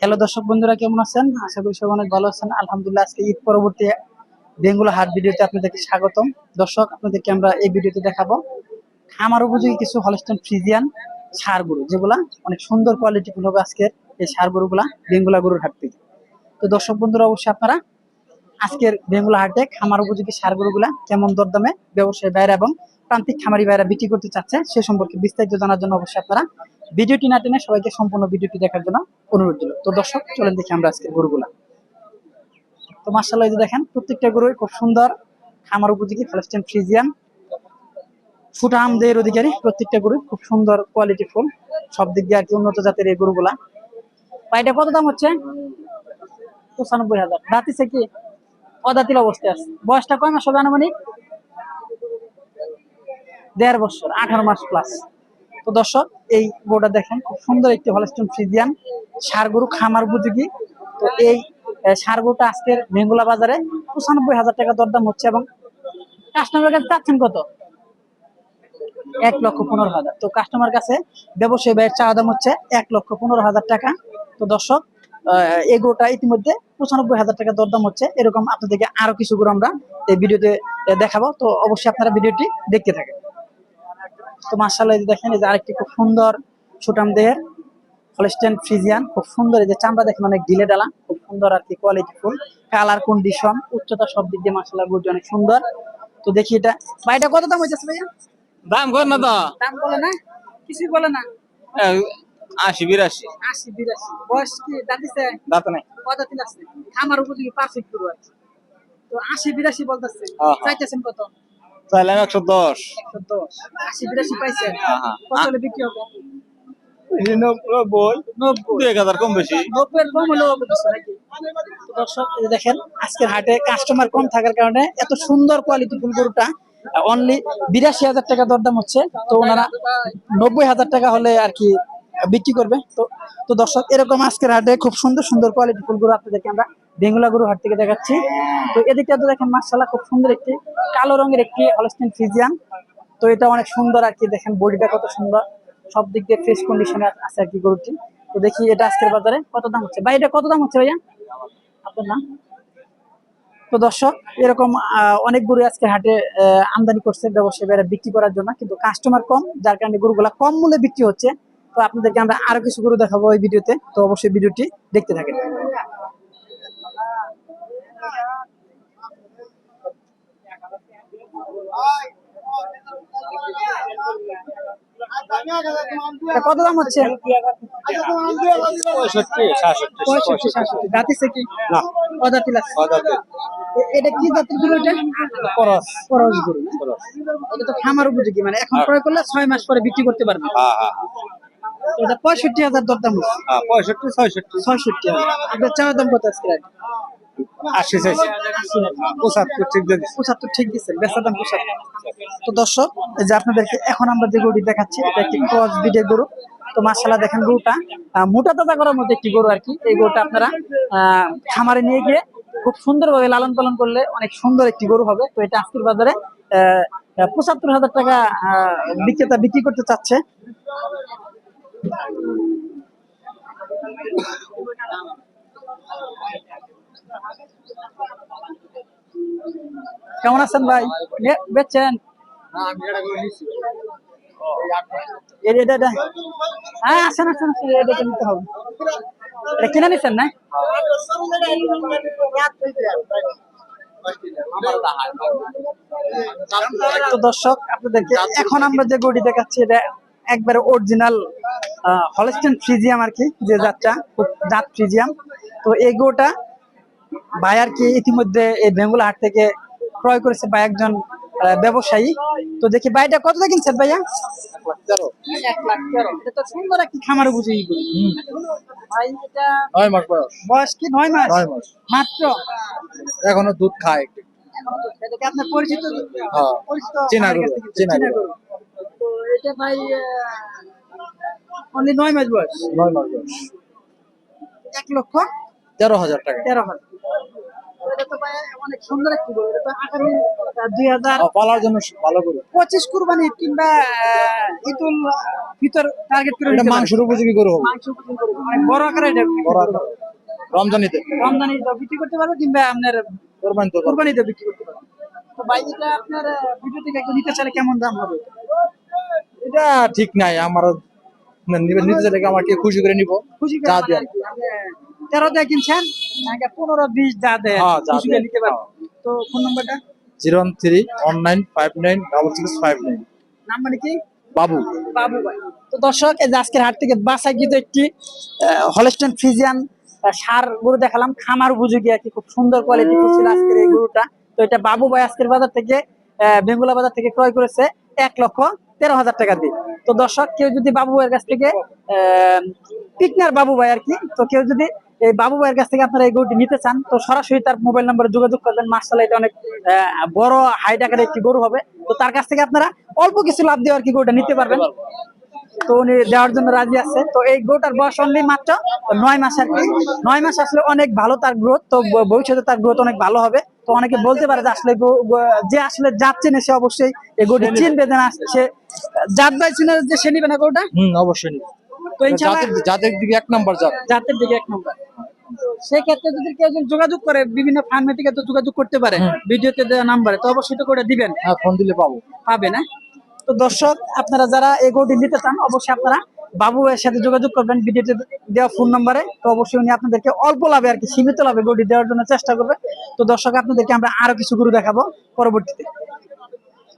Hello দর্শক বন্ধুরা, কেমন আছেন? আশা করি সবাই অনেক ভালো আছেন। আলহামদুলিল্লাহ, আজকে ঈদ পরবর্তী বেঙ্গুলা হাট ভিডিওতে আপনাদেরকে স্বাগতম। দর্শক, আপনাদেরকে আমরা এই ভিডিওতে দেখাবো খামার উপযোগী কিছু হলস্টেন ফ্রিজিয়ান সার গরু, যেগুলা অনেক সুন্দর কোয়ালিটি হবে আজকের এই সার গরুগুলা, বেঙ্গুলা গরুর হাট থেকে। তো দর্শক বন্ধুরা, অবশ্যই আপনারা আজকের বেঙ্গুলা হাটে খামার উপযোগী সার গরুগুলা কেমন দরদামে ব্যবসায়ী বাইরে এবং প্রান্তিক খামারি বাইরা বিক্রি করতে চাচ্ছে, সে সম্পর্কে বিস্তারিত জানার জন্য অবশ্যই আপনারা ভিডিওটি না টেনে সবাইকে সম্পূর্ণ ভিডিওটি দেখার জন্য অনুরোধ দিল তো দর্শক, চলেন দেখি আমরা আজকের গরুগুলা। তো মার্শাল্লাহ যে দেখেন, প্রত্যেকটা গরুই খুব সুন্দর, খামার উপযোগী ফ্যালেস্টাইন ফ্রিজিয়ান। ফুটা আমদের অধিকারী, প্রত্যেকটা গরু খুব সুন্দর কোয়ালিটি ফুল। সব দিক দিয়ে আর কি উন্নত জাতের এই গরুগুলা। পাইটা কত দাম হচ্ছে? পঁচানব্বই হাজার। দাঁতিছে কি? অদাতিল অবস্থায় আছে। বয়সটা কয় মাস হবে আনুমানিক? দেড় বছর আঠারো মাস প্লাস তো দর্শক এই গরুটা দেখেন খুব সুন্দর একটি হলস্টন ফ্রিজিয়ান সার গরু খামার উপযোগী। তো এই আহ, সার গরুটা আজকের বেঙ্গুলা বাজারে পঁচানব্বই হাজার টাকা দরদাম হচ্ছে এবং কাস্টমারের কাছে চাচ্ছেন কত? এক লক্ষ পনেরো হাজার। তো কাস্টমার কাছে ব্যবসায়ী ব্যয়ের চাওয়া দাম হচ্ছে এক লক্ষ পনেরো হাজার টাকা। তো দর্শক গরুটা ইতিমধ্যে পঁচানব্বই হাজার টাকা দরদাম হচ্ছে। এরকম আপনাদেরকে আরও কিছু গরু আমরা এই ভিডিওতে দেখাবো। তো অবশ্যই আপনারা ভিডিওটি দেখতে থাকেন। তো মার্শাল্লাহ দেখেন এই যে আরেকটি খুব সুন্দর সুটাম দেহের হলস্টেন ফ্রিজিয়ান খুব সুন্দর। এই যে চামড়া দেখেন অনেক ঢিলে ডালা খুব সুন্দর আর কি কোয়ালিটি ফুল। কালার কন্ডিশন উচ্চতা সব দিক দিয়ে মার্শাল্লাহ গরুটি অনেক সুন্দর। তো দেখি এটা। ভাইটা কত দাম হয়েছে ভাইয়া? দাম কর না তো। দাম বলে না? কিছুই বলে না। আশি বিরাশি। আশি বিরাশি। বয়স কি দাদিছে দাঁত নাই। কত দিন আছে? খামার উপযোগী পারফেক্ট গরু আছে। তো আশি বিরাশি বলতেছে। হ্যাঁ। চাইতেছেন কত? চাইলাম একশো দশ। একশো দশ। আশি বিরাশি পাইছেন? হ্যাঁ, হ্যাঁ। কত বিক্রি হবে? দেখেন আজকের হাটে কাস্টমার কম থাকার কারণে এত সুন্দর কোয়ালিটি ফুল গরুটা অনলি বিরাশি হাজার টাকা দরদাম হচ্ছে। তো ওনারা নব্বই হাজার টাকা হলে আর কি বিক্রি করবে। তো তো দর্শক, এরকম আজকের হাটে খুব সুন্দর সুন্দর কোয়ালিটি ফুল গরু আপনাদেরকে আমরা বেঙ্গুলা গরু হাট থেকে দেখাচ্ছি। তো এদিকটা তো দেখেন মার্শাল্লাহ খুব সুন্দর একটি কালো রঙের একটি হলস্টেন ফিজিয়ান তো এটা অনেক সুন্দর আর কি, দেখেন বডিটা কত সুন্দর। সব দিক দিয়ে ফ্রেশ কন্ডিশনে আছে আর কি গরুটি। তো দেখি এটা আজকের বাজারে কত দাম হচ্ছে। ভাই, এটা কত দাম হচ্ছে ভাইয়া? আপনার নাম? তো দর্শক, এরকম অনেক গরু আজকে হাটে আমদানি করছে ব্যবসায়ীরা বিক্রি করার জন্য। কিন্তু কাস্টমার কম, যার কারণে গরুগুলা কম মূল্যে বিক্রি হচ্ছে। তো আপনাদেরকে আমরা আরও কিছু গরু দেখাবো এই ভিডিওতে। তো অবশ্যই ভিডিওটি দেখতে থাকেন। এটা কত দাম হচ্ছে? দাঁতিছে কি? না। অদাতি লাগছে। এটা কি জাতের গরু এটা? খরচ করস গরু। না? এটা তো খামার উপযোগী। মানে এখন ক্রয় করলে ছয় মাস পরে বিক্রি করতে পারবে। হ্যাঁ হ্যাঁ। এটা পঁয়ষট্টি হাজার দরদাম পঁয়ষট্টি ছয়ষট্টি। ছয়ষট্টি হাজার। আপনার দাম কত আজকে আশি চাইছি পঁচাত্তর ঠিক পঁচাত্তর ঠিক দিচ্ছেন বেচার দাম পঁচাত্তর। তো দর্শক যে আপনাদেরকে এখন আমরা যে গরুটি দেখাচ্ছি এটা একটি ক্রস বিডের গরু। তো দেখেন গরুটা। মোটা তাজা করার মধ্যে একটি গরু আর কি। এই গরুটা আপনারা আহ, খামারে নিয়ে গিয়ে খুব সুন্দরভাবে লালন পালন করলে অনেক সুন্দর একটি গরু হবে। তো এটা আজকের বাজারে আহ, পঁচাত্তর হাজার টাকা আহ, বিক্রেতা বিক্রি করতে চাচ্ছে। কেমন আছেন ভাই? বেচছেন হ্যাঁ আসেন আসেন এটা এটা নিতে হবে। এটা কিনে নিচ্ছেন না? তো দর্শক, আপনাদেরকে এখন আমরা যে গরুটি দেখাচ্ছি, এটা একবারে অরিজিনাল হলস্টেন ফ্রিজিয়াম আর কি যে জাতটা খুব জাত ফ্রিজিয়াম তো এই গরুটা ভাই আর কি ইতিমধ্যে এই বেঙ্গুলা হাট থেকে ক্রয় করেছে বা একজন আহ, ব্যবসায়ী। তো দেখি ভাইটা কত কিনছেন ভাইয়া? এক লাখ তেরো। এটা তো সুন্দর একটি খামার বয়স। কি নয় মাস? নয় মাস। মাত্র? এখনও দুধ খায় আপনার পরিচিত হ্যাঁ। পরিচিত এটা ভাই অনলি নয় মাস বয়স। নয় মাস বয়স। এক লক্ষ তেরো হাজার টাকা। তেরো হাজার। করে পঁচিশ কুরবানি কিংবা ঈদুল ভিতর টার্গেট করে। মাংসের উপযোগী উপযোগী গরু। বড় আকারে এটা বড় আকারে। রমজানিতে রমজানি তো বিক্রি করতে পারবে কিংবা আপনার কোরবানি তো করবে। কুরবানিতে বিক্রি করতে পারবে তো ভাই আপনার ভিডিও থেকে নিতে চাইলে কেমন দাম হবে? এটা ঠিক নাই আমার আমার খুশি করে নিব। খুশি যা তেরো দিয়ে কিনছেন? পনেরো বিশ যা দেয় হ্যাঁ, খুশি করে নিতে পারবে তো ফোন নাম্বারটা? Zero one three one nine five nine double six five nine. নাম মানে কি? বাবু। বাবু ভাই। তো দর্শক এই যে আজকের হাট থেকে বাসায় কিন্তু একটি হলস্টেন ফ্রিজিয়ান সার গরু দেখালাম। খামার উপযোগী আর কি খুব সুন্দর কোয়ালিটি ছিল আজকের এই গরুটা। তো এটা বাবু ভাই আজকের বাজার থেকে আহ, বেঙ্গুলা বাজার থেকে ক্রয় করেছে এক লক্ষ তেরো হাজার টাকা দিয়ে তো দর্শক কেউ যদি বাবু ভাইয়ের কাছ থেকে পিকনার বাবু ভাই আর কি তো কেউ যদি এই বাবু ভাইয়ের কাছ থেকে আপনারা এই গরুটি নিতে চান তো সরাসরি তার মোবাইল নম্বরে যোগাযোগ করবেন। মার্শাল এটা অনেক বড় হাই আকারের একটি গরু হবে। তো তার কাছ থেকে আপনারা অল্প কিছু লাভ দিয়ে আর কি গরুটা নিতে পারবেন। তো উনি দেওয়ার জন্য রাজি আছে। তো এই গরুটার বয়স অনলি মাত্র নয় মাস আর কি। নয় মাস আসলে অনেক ভালো তার গ্রোথ তো ভবিষ্যতে তার গ্রোথ অনেক ভালো হবে। তো অনেকে বলতে পারে যে আসলে যে আসলে চেনে সে অবশ্যই এই গরুটি চিনবে যে সে জাত চিনে যে সে নিবে না গরুটা? হুম অবশ্যই তো জাতের দিকে এক নাম্বার জাত। জাতের দিকে এক নম্বর। সেক্ষেত্রে যদি কেউ যোগাযোগ করে বিভিন্ন ফার্মে থেকে তো যোগাযোগ করতে পারে ভিডিওতে দেওয়া নাম্বারে তো অবশ্যই তো করে দিবেন। হ্যাঁ ফোন দিলে পাবো। পাবে না? তো দর্শক আপনারা যারা এই গরুটি নিতে চান অবশ্যই আপনারা বাবু এর সাথে যোগাযোগ করবেন ভিডিওতে দেওয়া ফোন নম্বরে। তো অবশ্যই উনি আপনাদেরকে অল্প লাভে আর কি সীমিত লাভে গরুটি দেওয়ার জন্য চেষ্টা করবে। তো দর্শক আপনাদেরকে আমরা আরও কিছু গরু দেখাবো পরবর্তীতে।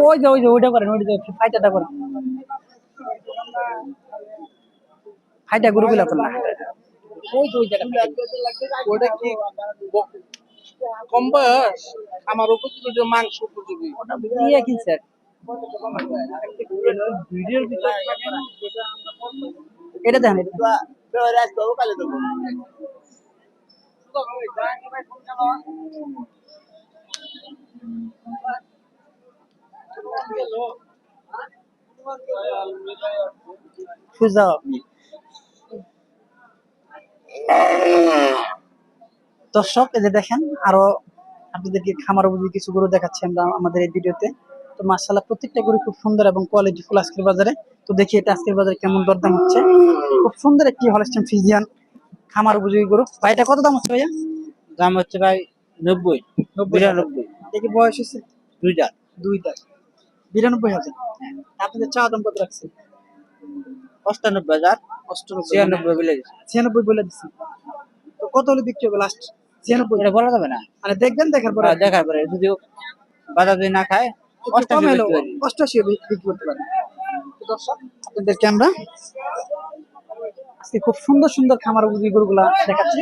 ওই যে ওই যে ওইটা করেন ওই যে ফাইটাটা করেন ফাইটা গুরুগুলা করেন ওই যে ওই জায়গাটা ওটা কি কম বয়স আমার উপযোগী মাংস উপযোগী ওটা দিয়ে কিনছে এটা দেখেন এটা আপনি দর্শক এই যে দেখেন আরও আপনাদেরকে খামার উপযোগী কিছু গরু দেখাচ্ছি আমরা আমাদের এই ভিডিওতে। তো মার্শাল্লাহ প্রত্যেকটা গরু খুব সুন্দর এবং কোয়ালিটি ফুল আজকের বাজারে। তো দেখি এটা আজকের বাজারে কেমন দরদাম হচ্ছে। খুব সুন্দর একটি হলস্টেন ফিজিয়ান খামার উপযোগী গরু। ভাই এটা কত দাম হচ্ছে ভাইয়া? দাম হচ্ছে ভাই নব্বই নব্বই। দেখি বয়স হচ্ছে দুইটা। দুইটা। বিরানব্বই হাজার। আপনাদের চাওয়া দাম কত রাখছে অষ্টানব্বই হাজার। অষ্টআশি ছিয়ানব্বই বলে ছিয়ানব্বই বলে দিচ্ছি তো কত হলে বিক্রি হবে লাস্ট ছিয়ানব্বই। এটা বলা যাবে না। মানে দেখবেন দেখার পরে। আর দেখার পরে। যদি বাজার যদি না খায় অষ্টাশি বিক্রি করতে পারেন। দর্শক আপনাদেরকে আমরা আজকে খুব সুন্দর সুন্দর খামার গরুগুলা দেখাচ্ছি।